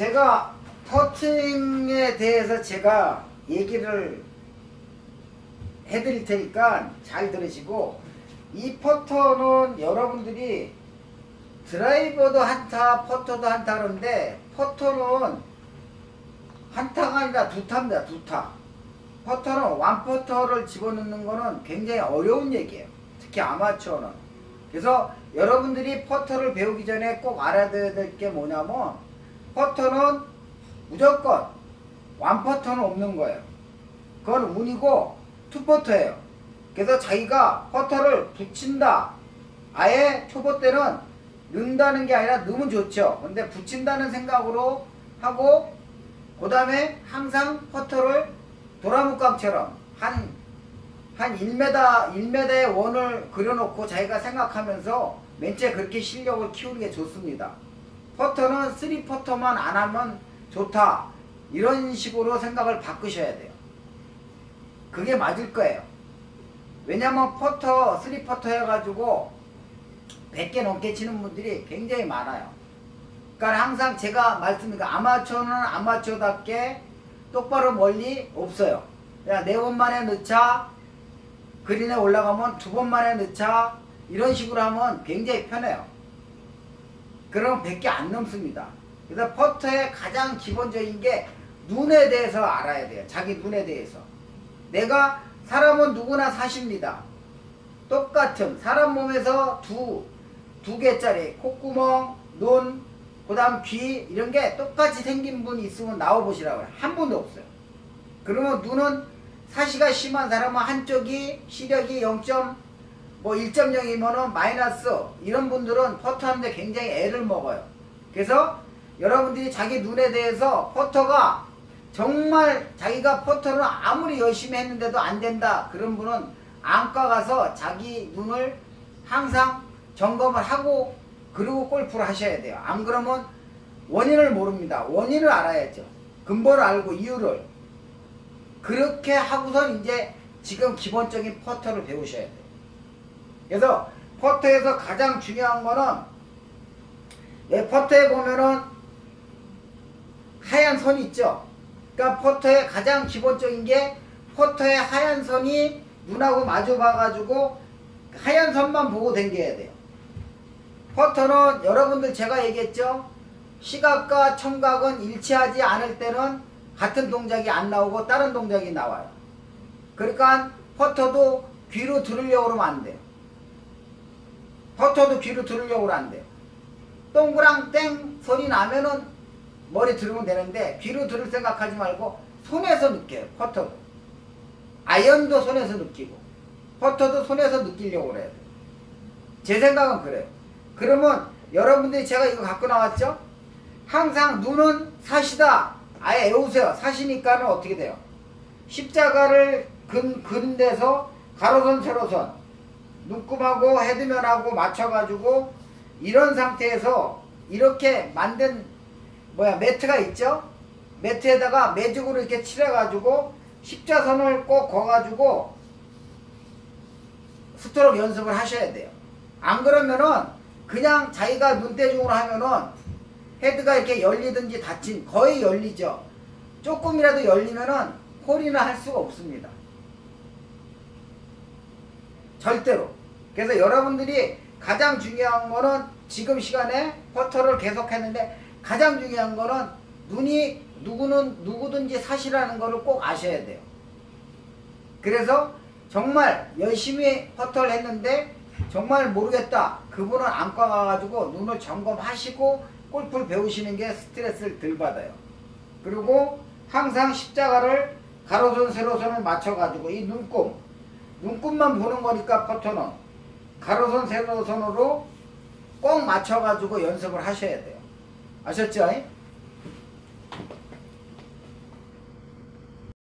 제가 퍼팅에 대해서 제가 얘기를 해드릴 테니까 잘 들으시고 이 퍼터는 여러분들이 드라이버도 한타 퍼터도 한타 그러는데 퍼터는 한타가 아니라 두타입니다 두타. 퍼터는 완퍼터를 집어넣는 거는 굉장히 어려운 얘기예요. 특히 아마추어는. 그래서 여러분들이 퍼터를 배우기 전에 꼭 알아야 될 게 뭐냐면 퍼터는 무조건 완퍼터는 없는 거예요. 그건 운이고 투퍼터예요. 그래서 자기가 퍼터를 붙인다. 아예 초보 때는 넣는다는 게 아니라 넣으면 좋죠. 근데 붙인다는 생각으로 하고 그 다음에 항상 퍼터를 도라묵감처럼 한, 한 1m, 1m의 원을 그려놓고 자기가 생각하면서 맨째 그렇게 실력을 키우는 게 좋습니다. 퍼터는 3퍼터만 안 하면 좋다. 이런 식으로 생각을 바꾸셔야 돼요. 그게 맞을 거예요. 왜냐면 퍼터, 3퍼터 해가지고 100개 넘게 치는 분들이 굉장히 많아요. 그러니까 항상 제가 말씀드린 아마추어는 아마추어답게 똑바로 멀리 없어요. 야, 네 번만에 넣자. 그린에 올라가면 두 번만에 넣자. 이런 식으로 하면 굉장히 편해요. 그러면 100개 안 넘습니다. 그래서 퍼터의 가장 기본적인 게 눈에 대해서 알아야 돼요. 자기 눈에 대해서. 내가 사람은 누구나 사십니다. 똑같은 사람 몸에서 두, 두 개짜리 콧구멍, 눈, 그 다음 귀 이런 게 똑같이 생긴 분이 있으면 나와보시라고요. 한 분도 없어요. 그러면 눈은 사시가 심한 사람은 한쪽이 시력이 0. 뭐 1.0이면은 마이너스 이런 분들은 퍼터하는데 굉장히 애를 먹어요. 그래서 여러분들이 자기 눈에 대해서 퍼터가 정말 자기가 퍼터를 아무리 열심히 했는데도 안 된다 그런 분은 안과 가서 자기 눈을 항상 점검을 하고 그리고 골프를 하셔야 돼요. 안 그러면 원인을 모릅니다. 원인을 알아야죠. 근본을 알고 이유를 그렇게 하고선 이제 지금 기본적인 퍼터를 배우셔야 돼요. 그래서 퍼터에서 가장 중요한 거는 예, 퍼터에 보면은 하얀 선이 있죠. 그러니까 퍼터의 가장 기본적인 게 퍼터의 하얀 선이 눈하고 마주 봐가지고 하얀 선만 보고 댕겨야 돼요. 퍼터는 여러분들 제가 얘기했죠. 시각과 청각은 일치하지 않을 때는 같은 동작이 안 나오고 다른 동작이 나와요. 그러니까 퍼터도 귀로 들으려고 그러면 안 돼요. 퍼터도 귀로 들으려고 돼요. 동그랑 땡 소리 나면은 머리 들으면 되는데 귀로 들을 생각하지 말고 손에서 느껴요. 퍼터도. 아이언도 손에서 느끼고 퍼터도 손에서 느끼려고 그래야 돼요. 제 생각은 그래요. 그러면 여러분들이 제가 이거 갖고 나왔죠? 항상 눈은 사시다. 아예 외우세요. 사시니까는 어떻게 돼요? 십자가를 근, 근 데서 가로선 세로선 눈금하고 헤드면하고 맞춰가지고 이런 상태에서 이렇게 만든 뭐야 매트가 있죠? 매트에다가 매직으로 이렇게 칠해가지고 십자선을 꼭 거가지고 스트로크 연습을 하셔야 돼요. 안 그러면은 그냥 자기가 눈대중으로 하면은 헤드가 이렇게 열리든지 닫힌 거의 열리죠. 조금이라도 열리면은 홀이나 할 수가 없습니다. 절대로. 그래서 여러분들이 가장 중요한 거는 지금 시간에 퍼터를 계속 했는데 가장 중요한 거는 눈이 누구는 누구든지 사실하는 거를 꼭 아셔야 돼요. 그래서 정말 열심히 퍼터를 했는데 정말 모르겠다. 그분은 안과 가가지고 눈을 점검하시고 골프를 배우시는 게 스트레스를 덜 받아요. 그리고 항상 십자가를 가로선 세로선을 맞춰가지고 이 눈금 눈금만 보는 거니까 퍼터는 가로선 세로선으로 꼭 맞춰가지고 연습을 하셔야 돼요. 아셨죠?